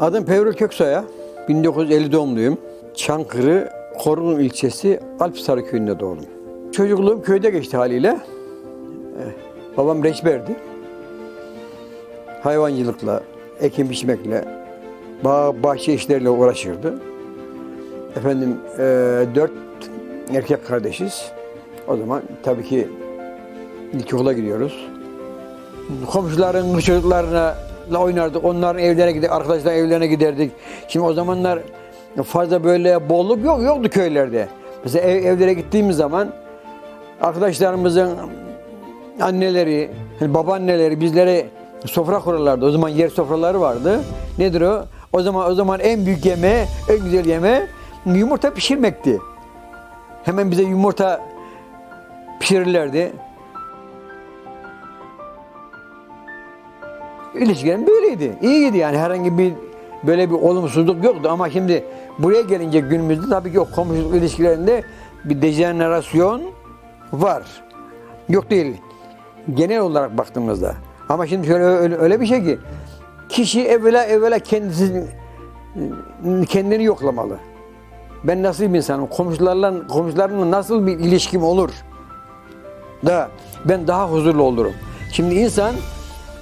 Adım Pevrul Köksoy'a. 1950 doğumluyum. Çankırı Korgun ilçesi Alpsarı köyünde doğdum. Çocukluğum köyde geçti haliyle. Eh, Babam reçberdi. Hayvancılıkla, ekim biçmekle, bağ, bahçe işleriyle uğraşırdı. Efendim eh, dört erkek kardeşiz. O zaman tabii ki ilkokula gidiyoruz. Komşuların çocuklarına oynardık. Onların evlerine giderdik, arkadaşların evlerine giderdik. Şimdi o zamanlar fazla böyle bolluk yok yoktu köylerde. Mesela ev, evlere gittiğimiz zaman arkadaşlarımızın anneleri, hani babaanneleri bizlere sofra kurarlardı. O zaman yer sofraları vardı. Nedir o? O zaman o zaman en büyük yeme, en güzel yeme yumurta pişirmekti. Hemen bize yumurta pişirirlerdi. İlişkilerim böyleydi. İyiydi yani herhangi bir böyle bir olumsuzluk yoktu ama şimdi buraya gelince günümüzde tabii ki o komşuluk ilişkilerinde bir dejenerasyon var. Yok değil. Genel olarak baktığımızda. Ama şimdi şöyle öyle, öyle bir şey ki kişi evvela evvela kendisi kendini yoklamalı. Ben nasıl bir insanım? Komşularla komşularımla nasıl bir ilişkim olur? Da ben daha huzurlu olurum. Şimdi insan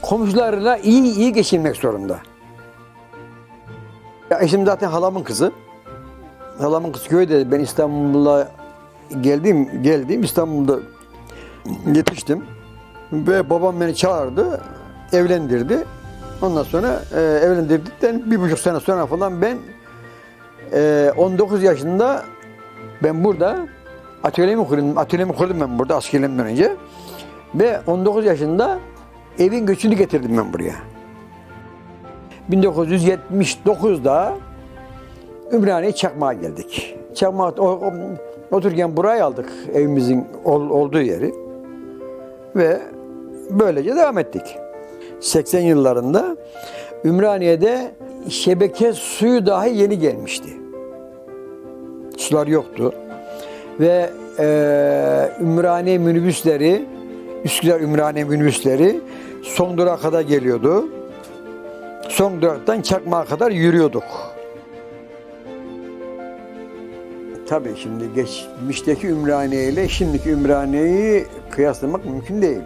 komşularıyla iyi iyi geçinmek zorunda. Ya eşim zaten halamın kızı. Halamın kızı köyde ben İstanbul'a geldim geldim İstanbul'da yetiştim ve babam beni çağırdı evlendirdi. Ondan sonra e, evlendirdikten bir buçuk sene sonra falan ben e, 19 yaşında ben burada atölyemi kurdum. Atölyemi kurdum ben burada askerliğimden önce. Ve 19 yaşında evin göçünü getirdim ben buraya. 1979'da Ümraniye Çakmak'a geldik. Çakmak otururken burayı aldık evimizin ol, olduğu yeri. Ve böylece devam ettik. 80 yıllarında Ümraniye'de şebeke suyu dahi yeni gelmişti. Sular yoktu. Ve e, Ümraniye minibüsleri, Üsküdar Ümraniye minibüsleri son durağa kadar geliyordu. Son duraktan Çakmak'a kadar yürüyorduk. Tabii şimdi geçmişteki Ümraniye ile şimdiki Ümraniye'yi kıyaslamak mümkün değil.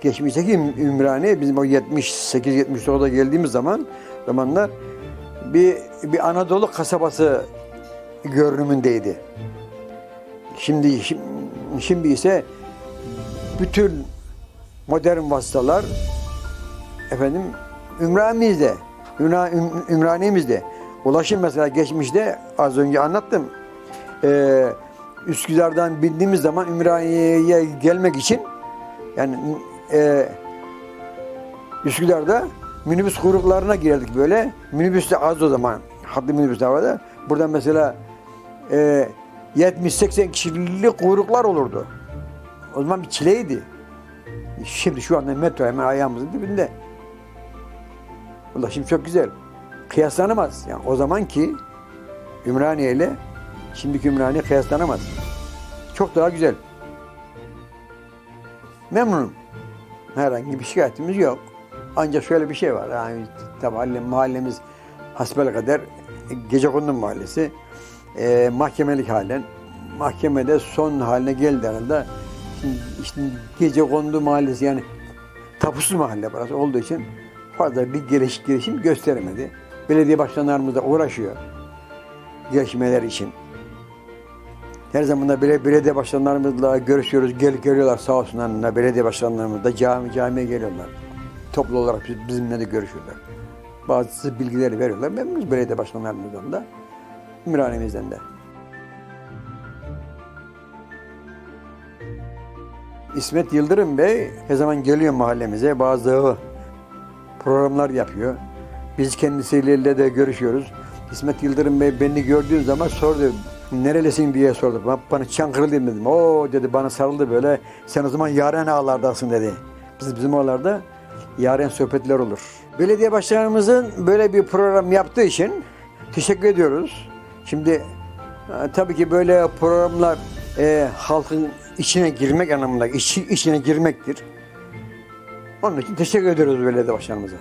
Geçmişteki Ümraniye bizim o 78-79'da geldiğimiz zaman zamanlar bir bir Anadolu kasabası görünümündeydi. Şimdi şimdi ise bütün modern vasıtalar efendim Ümraniye'mizde, Ümra- Üm- Ümraniye'mizde. Ulaşım mesela geçmişte az önce anlattım. Ee, Üsküdar'dan bindiğimiz zaman Ümraniye'ye gelmek için yani e, Üsküdar'da minibüs kuyruklarına girerdik böyle. Minibüs de az o zaman. Haddi minibüs de vardı. Burada mesela e, 70-80 kişilik kuyruklar olurdu. O zaman bir çileydi. Şimdi şu anda metro hemen ayağımızın dibinde. Ulaşım çok güzel. Kıyaslanamaz. Yani o zamanki Ümraniye ile şimdiki Ümraniye kıyaslanamaz. Çok daha güzel. Memnunum. Herhangi bir şikayetimiz yok. Ancak şöyle bir şey var. Yani tabi halle- mahallemiz hasbel kadar Gecekondu mahallesi. E, mahkemelik halen. Mahkemede son haline geldi herhalde. İşte Gecekondu mahallesi yani tapusuz mahalle burası olduğu için fazla bir geliş, gelişim gösteremedi. Belediye başkanlarımız da uğraşıyor gelişmeler için. Her zaman da bele- belediye başkanlarımızla görüşüyoruz, gel geliyorlar sağ olsunlar. Belediye başkanlarımız da cami camiye geliyorlar. Toplu olarak biz- bizimle de görüşüyorlar. Bazı bilgileri veriyorlar. Memnunuz belediye başkanlarımızdan da, Ümraniye'mizden de. İsmet Yıldırım Bey her zaman geliyor mahallemize. Bazı programlar yapıyor. Biz kendisiyle de görüşüyoruz. İsmet Yıldırım Bey beni gördüğü zaman sordu. Nerelisin diye sordu. Ben bana Çankırılıyım dedim. O dedi bana sarıldı böyle. Sen o zaman yaren ağlardasın dedi. Biz bizim oralarda yaren sohbetler olur. Belediye başkanımızın böyle bir program yaptığı için teşekkür ediyoruz. Şimdi e, tabii ki böyle programlar e, halkın içine girmek anlamında içi, içine girmektir. Onun için teşekkür ediyoruz belediye başkanımıza.